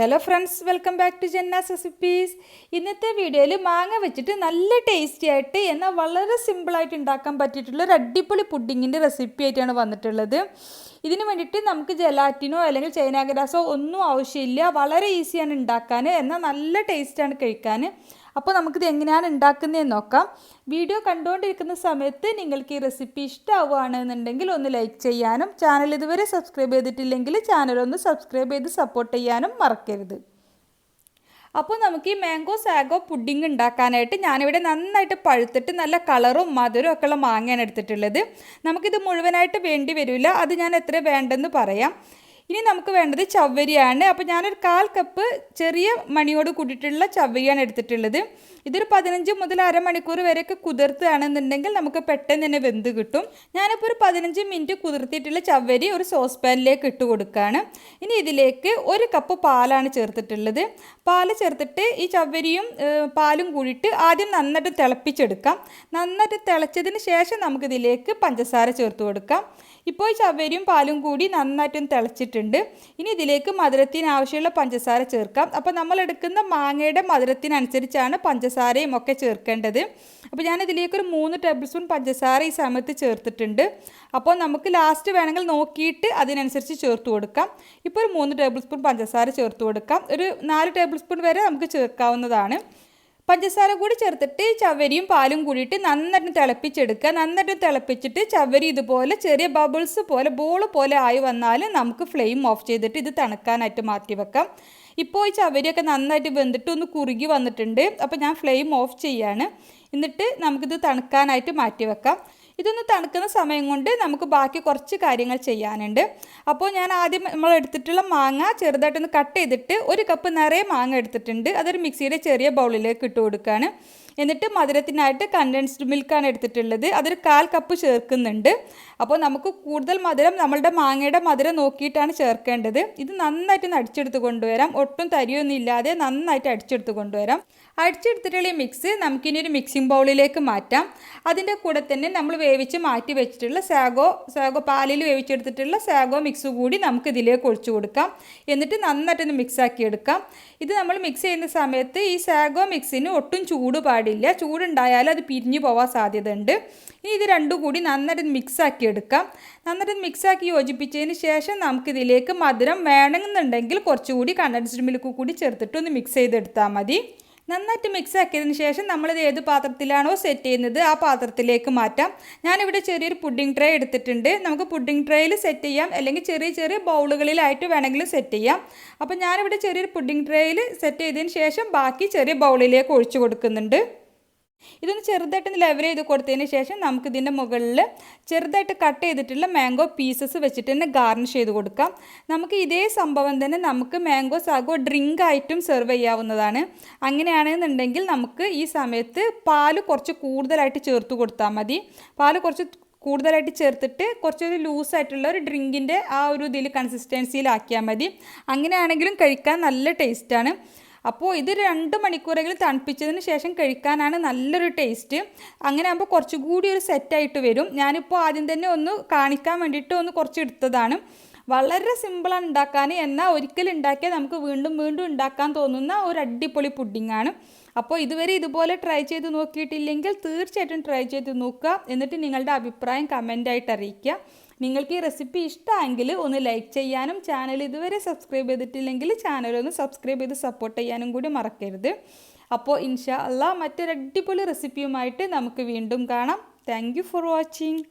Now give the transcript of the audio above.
Hello friends welcome back to Janna's recipes ഇന്നത്തെ വീഡിയോയിൽ മാങ്ങ വെച്ചിട്ട് നല്ല ടേസ്റ്റി ആയിട്ട് എന്നാൽ വളരെ സിമ്പിളായിട്ട് ഉണ്ടാക്കാൻ പറ്റിയിട്ടുള്ള ഒരു അടിപൊളി പുഡിങ്ങിന്റെ റെസിപ്പി ആയിട്ടാണ് വന്നിട്ടുള്ളത്. ഇതിന് വേണ്ടിയിട്ട് നമുക്ക് ജലാറ്റിനോ അല്ലെങ്കിൽ ചൈനാഗ്രാസോ ഒന്നും ആവശ്യമില്ല. വളരെ ഈസിയാണ് ഉണ്ടാക്കാൻ എന്നാൽ നല്ല ടേസ്റ്റാണ് കഴിക്കാൻ അപ്പോൾ നമുക്കിത് എങ്ങനെയാണ് ഉണ്ടാക്കുന്നതെന്ന് നോക്കാം. വീഡിയോ കണ്ടുകൊണ്ടിരിക്കുന്ന സമയത്ത് നിങ്ങൾക്ക് ഈ റെസിപ്പി ഇഷ്ടമാവുകയാണെന്നുണ്ടെങ്കിൽ ഒന്ന് ലൈക്ക് ചെയ്യാനും ചാനൽ ഇതുവരെ സബ്സ്ക്രൈബ് ചെയ്തിട്ടില്ലെങ്കിൽ ചാനൽ ഒന്ന് സബ്സ്ക്രൈബ് ചെയ്ത് സപ്പോർട്ട് ചെയ്യാനും മറക്കരുത്. അപ്പോൾ നമുക്ക് ഈ മാംഗോ സാഗോ പുഡിംഗ് ഉണ്ടാക്കാനായിട്ട് ഞാനിവിടെ നന്നായിട്ട് പഴുത്തിട്ട് നല്ല കളറും മധുരവും ഒക്കെ ഉള്ള മാങ്ങയാണ് എടുത്തിട്ടുള്ളത്. നമുക്കിത് മുഴുവനായിട്ട് വേണ്ടി വരില്ല. അത് ഞാൻ എത്ര വേണ്ടെന്ന് പറയാം. ഇനി നമുക്ക് വേണ്ടത് ചവ്വരിയാണ്. അപ്പോൾ ഞാനൊരു കാൽ കപ്പ് ചെറിയ മണിയോട് കൂടിയിട്ടുള്ള ചവ്വരിയാണ് എടുത്തിട്ടുള്ളത്. ഇതൊരു പതിനഞ്ച് മുതൽ അരമണിക്കൂർ വരെയൊക്കെ കുതിർത്തുകയാണെന്നുണ്ടെങ്കിൽ നമുക്ക് പെട്ടെന്ന് തന്നെ വെന്ത് കിട്ടും. ഞാനിപ്പോൾ ഒരു പതിനഞ്ച് മിനിറ്റ് കുതിർത്തിയിട്ടുള്ള ചവ്വരി ഒരു സോസ് പാനിലേക്ക് ഇട്ട് കൊടുക്കുകയാണ്. ഇനി ഇതിലേക്ക് ഒരു കപ്പ് പാലാണ് ചേർത്തിട്ടുള്ളത്. പാൽ ചേർത്തിട്ട് ഈ ചവ്വരിയും പാലും കൂടിയിട്ട് ആദ്യം നന്നായിട്ട് തിളപ്പിച്ചെടുക്കാം. നന്നായിട്ട് തിളച്ചതിന് ശേഷം നമുക്കിതിലേക്ക് പഞ്ചസാര ചേർത്ത് കൊടുക്കാം. ഇപ്പോൾ ഈ ചവ്വരിയും പാലും കൂടി നന്നായിട്ടൊന്ന് തിളച്ചിട്ടുണ്ട്. ഇനി ഇതിലേക്ക് മധുരത്തിന് ആവശ്യമുള്ള പഞ്ചസാര ചേർക്കാം. അപ്പോൾ നമ്മൾ എടുക്കുന്ന മാങ്ങയുടെ മധുരത്തിനനുസരിച്ചാണ് പഞ്ചസാരയും ഒക്കെ ചേർക്കേണ്ടത്. അപ്പോൾ ഞാൻ ഇതിലേക്ക് ഒരു മൂന്ന് ടേബിൾ സ്പൂൺ പഞ്ചസാര ഈ സമയത്ത് ചേർത്തിട്ടുണ്ട്. അപ്പോൾ നമുക്ക് ലാസ്റ്റ് വേണമെങ്കിൽ നോക്കിയിട്ട് അതിനനുസരിച്ച് ചേർത്ത് കൊടുക്കാം. ഇപ്പോൾ ഒരു മൂന്ന് ടേബിൾ സ്പൂൺ പഞ്ചസാര ചേർത്ത് കൊടുക്കാം. ഒരു നാല് ടേബിൾ സ്പൂൺ വരെ നമുക്ക് ചേർക്കാവുന്നതാണ്. പഞ്ചസാര കൂടി ചേർത്തിട്ട് ചവരിയും പാലും കൂടിയിട്ട് നന്നായിട്ട് തിളപ്പിച്ചെടുക്കുക. നന്നായിട്ട് തിളപ്പിച്ചിട്ട് ചവരി ഇതുപോലെ ചെറിയ ബബിൾസ് പോലെ ബോൾ പോലെ ആയി വന്നാൽ നമുക്ക് ഫ്ലെയിം ഓഫ് ചെയ്തിട്ട് ഇത് തണുക്കാനായിട്ട് മാറ്റി വെക്കാം. ഇപ്പോൾ ഈ ചവരിയൊക്കെ നന്നായിട്ട് വെന്തിട്ട് ഒന്ന് കുറുകി വന്നിട്ടുണ്ട്. അപ്പോൾ ഞാൻ ഫ്ലെയിം ഓഫ് ചെയ്യാണ്. എന്നിട്ട് നമുക്കിത് തണുക്കാനായിട്ട് മാറ്റി വെക്കാം. ഇതൊന്ന് തണുക്കുന്ന സമയം കൊണ്ട് നമുക്ക് ബാക്കി കുറച്ച് കാര്യങ്ങൾ ചെയ്യാനുണ്ട്. അപ്പോൾ ഞാൻ ആദ്യം നമ്മൾ എടുത്തിട്ടുള്ള മാങ്ങ ചെറുതായിട്ടൊന്ന് കട്ട് ചെയ്തിട്ട് ഒരു കപ്പ് നിറയെ മാങ്ങ എടുത്തിട്ടുണ്ട്. അതൊരു മിക്സിയുടെ ചെറിയ ബൗളിലേക്ക് ഇട്ട് കൊടുക്കുകയാണ്. എന്നിട്ട് മധുരത്തിനായിട്ട് കണ്ടൻസ്ഡ് മിൽക്കാണ് എടുത്തിട്ടുള്ളത്. അതൊരു കാൽ കപ്പ് ചേർക്കുന്നുണ്ട്. അപ്പോൾ നമുക്ക് കൂടുതൽ മധുരം നമ്മളുടെ മാങ്ങയുടെ മധുരം നോക്കിയിട്ടാണ് ചേർക്കേണ്ടത്. ഇത് നന്നായിട്ട് അടിച്ചെടുത്ത് കൊണ്ടുവരാം. ഒട്ടും തരിയൊന്നും ഇല്ലാതെ നന്നായിട്ട് അടിച്ചെടുത്ത് കൊണ്ടുവരാം. അടിച്ചെടുത്തിട്ടുള്ള ഈ മിക്സ് നമുക്കിനി ഒരു മിക്സിംഗ് ബൗളിലേക്ക് മാറ്റാം. അതിന്റെ കൂടെ തന്നെ നമ്മൾ വേവിച്ച് മാറ്റി വെച്ചിട്ടുള്ള സാഗോ സാഗോ പാലിൽ വേവിച്ചെടുത്തിട്ടുള്ള സാഗോ മിക്സ് കൂടി നമുക്ക് ഇതിലേക്ക് ഒഴിച്ചു കൊടുക്കാം. എന്നിട്ട് നന്നായിട്ടൊന്ന് മിക്സാക്കി എടുക്കാം. ഇത് നമ്മൾ മിക്സ് ചെയ്യുന്ന സമയത്ത് ഈ സാഗോ മിക്സിന് ഒട്ടും ചൂട് പാടില്ല. ചൂടുണ്ടായാൽ അത് പിരിഞ്ഞു പോകാൻ സാധ്യതയുണ്ട്. ഇനി ഇത് രണ്ടും കൂടി നന്നായിട്ട് മിക്സാക്കി എടുക്കാം. നന്നായിട്ട് മിക്സാക്കി യോജിപ്പിച്ചതിന് ശേഷം നമുക്കിതിലേക്ക് മധുരം വേണമെന്നുണ്ടെങ്കിൽ കുറച്ചുകൂടി കണ്ടൻസ്ഡ് മിൽക്ക് കൂടി ചേർത്തിട്ട് ഒന്ന് മിക്സ് ചെയ്തെടുത്താൽ മതി. നന്നായിട്ട് മിക്സ് ആക്കിയതിന് ശേഷം നമ്മളിത് ഏത് പാത്രത്തിലാണോ സെറ്റ് ചെയ്യുന്നത് ആ പാത്രത്തിലേക്ക് മാറ്റാം. ഞാനിവിടെ ചെറിയൊരു പുഡിംഗ് ട്രേ എടുത്തിട്ടുണ്ട്. നമുക്ക് പുഡിംഗ് ട്രേയിൽ സെറ്റ് ചെയ്യാം. അല്ലെങ്കിൽ ചെറിയ ചെറിയ ബൗളുകളിലായിട്ട് വേണമെങ്കിലും സെറ്റ് ചെയ്യാം. അപ്പോൾ ഞാനിവിടെ ചെറിയൊരു പുഡിംഗ് ട്രേയിൽ സെറ്റ് ചെയ്തതിന് ശേഷം ബാക്കി ചെറിയ ബൗളിലേക്ക് ഒഴിച്ചു കൊടുക്കുന്നുണ്ട്. ഇതൊന്ന് ചെറുതായിട്ടൊന്ന് ലെവൽ ചെയ്ത് കൊടുത്തതിന് ശേഷം നമുക്ക് ഇതിന്റെ മുകളിൽ ചെറുതായിട്ട് കട്ട് ചെയ്തിട്ടുള്ള മാംഗോ പീസസ് വെച്ചിട്ട് തന്നെ ഗാർണിഷ് ചെയ്ത് കൊടുക്കാം. നമുക്ക് ഇതേ സംഭവം തന്നെ നമുക്ക് മാംഗോ സാഗോ ഡ്രിങ്ക് ആയിട്ടും സെർവ് ചെയ്യാവുന്നതാണ്. അങ്ങനെയാണെന്നുണ്ടെങ്കിൽ നമുക്ക് ഈ സമയത്ത് പാൽ കുറച്ച് കൂടുതലായിട്ട് ചേർത്ത് കൊടുത്താൽ മതി. പാൽ കുറച്ച് കൂടുതലായിട്ട് ചേർത്തിട്ട് കുറച്ചൊരു ലൂസായിട്ടുള്ള ഒരു ഡ്രിങ്കിന്റെ ആ ഒരു ഇതിൽ കൺസിസ്റ്റൻസിയിലാക്കിയാൽ മതി. അങ്ങനെയാണെങ്കിലും കഴിക്കാൻ നല്ല ടേസ്റ്റാണ് അപ്പോൾ ഇത് രണ്ട് മണിക്കൂറെങ്കിലും തണുപ്പിച്ചതിന് ശേഷം കഴിക്കാനാണ് നല്ലൊരു ടേസ്റ്റ്. അങ്ങനെ ആകുമ്പോൾ കുറച്ചുകൂടി ഒരു സെറ്റായിട്ട് വരും. ഞാനിപ്പോൾ ആദ്യം തന്നെ ഒന്ന് കാണിക്കാൻ വേണ്ടിയിട്ട് ഒന്ന് കുറച്ച് എടുത്തതാണ്. വളരെ സിമ്പിളാണ് ഉണ്ടാക്കാൻ എന്നാൽ ഒരിക്കലും ഉണ്ടാക്കിയാൽ നമുക്ക് വീണ്ടും വീണ്ടും ഉണ്ടാക്കാൻ തോന്നുന്ന ഒരു അടിപൊളി പുഡിങ്ങാണ് അപ്പോൾ ഇതുവരെ ഇതുപോലെ ട്രൈ ചെയ്ത് നോക്കിയിട്ടില്ലെങ്കിൽ തീർച്ചയായിട്ടും ട്രൈ ചെയ്ത് നോക്കുക. എന്നിട്ട് നിങ്ങളുടെ അഭിപ്രായം കമന്റായിട്ട് അറിയിക്കുക. നിങ്ങൾക്ക് ഈ റെസിപ്പി ഇഷ്ടമെങ്കിൽ ഒന്ന് ലൈക്ക് ചെയ്യാനും ചാനൽ ഇതുവരെ സബ്സ്ക്രൈബ് ചെയ്തിട്ടില്ലെങ്കിൽ ചാനൽ ഒന്ന് സബ്സ്ക്രൈബ് ചെയ്ത് സപ്പോർട്ട് ചെയ്യാനും കൂടി മറക്കരുത്. അപ്പോൾ ഇൻഷാ അല്ലാ മറ്റൊരു അടിപൊളി റെസിപ്പിയുമായിട്ട് നമുക്ക് വീണ്ടും കാണാം. Thank for watching